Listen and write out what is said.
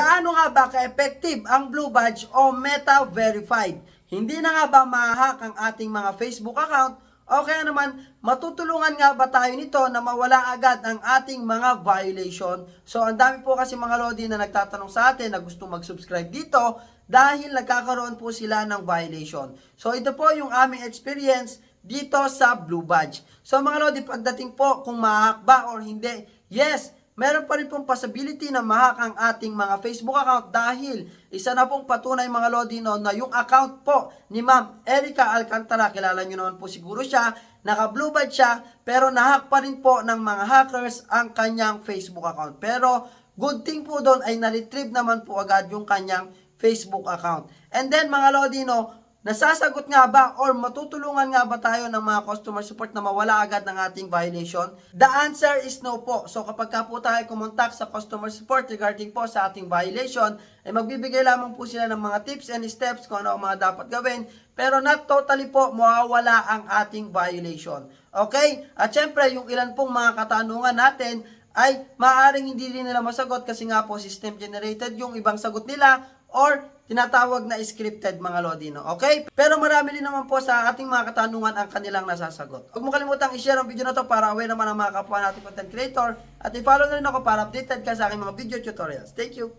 Gaano nga ba ka-effective ang Blue Badge o Meta Verified? Hindi na nga ba mahahack ang ating mga Facebook account o kaya naman matutulungan nga ba tayo nito na mawala agad ang ating mga violation? So ang dami po kasi mga Lodi na nagtatanong sa atin na gusto mag-subscribe dito dahil nagkakaroon po sila ng violation. So ito po yung aming experience dito sa Blue Badge. So mga Lodi, pagdating po kung mahahack ba or hindi, yes, meron pa rin pong possibility na mahack ang ating mga Facebook account dahil isa na pong patunay mga Lodi no, na yung account po ni Ma'am Erica Alcantara, kilala nyo naman po siguro siya, naka blue badge siya, pero nahack pa rin po ng mga hackers ang kanyang Facebook account. Pero good thing po doon ay na-retrieve naman po agad yung kanyang Facebook account. And then mga Lodi no, Nasasagot nga ba or matutulungan nga ba tayo ng mga customer support na mawala agad ng ating violation? The answer is no po. So kapag ka po tayo kumontak sa customer support regarding po sa ating violation, ay magbibigay lamang po sila ng mga tips and steps kung ano ang mga dapat gawin. Pero not totally po mawawala ang ating violation. Okay? At syempre, yung ilan pong mga katanungan natin ay maaaring hindi rin nila masagot kasi nga po system generated yung ibang sagot nila or tinatawag na scripted mga Lodino. Okay? Pero marami din naman po sa ating mga katanungan ang kanilang nasasagot. Huwag mo kalimutang i-share ang video na to para aware naman ang mga kapwa nating content creator at i-follow na rin ako para updated ka sa aking mga video tutorials. Thank you!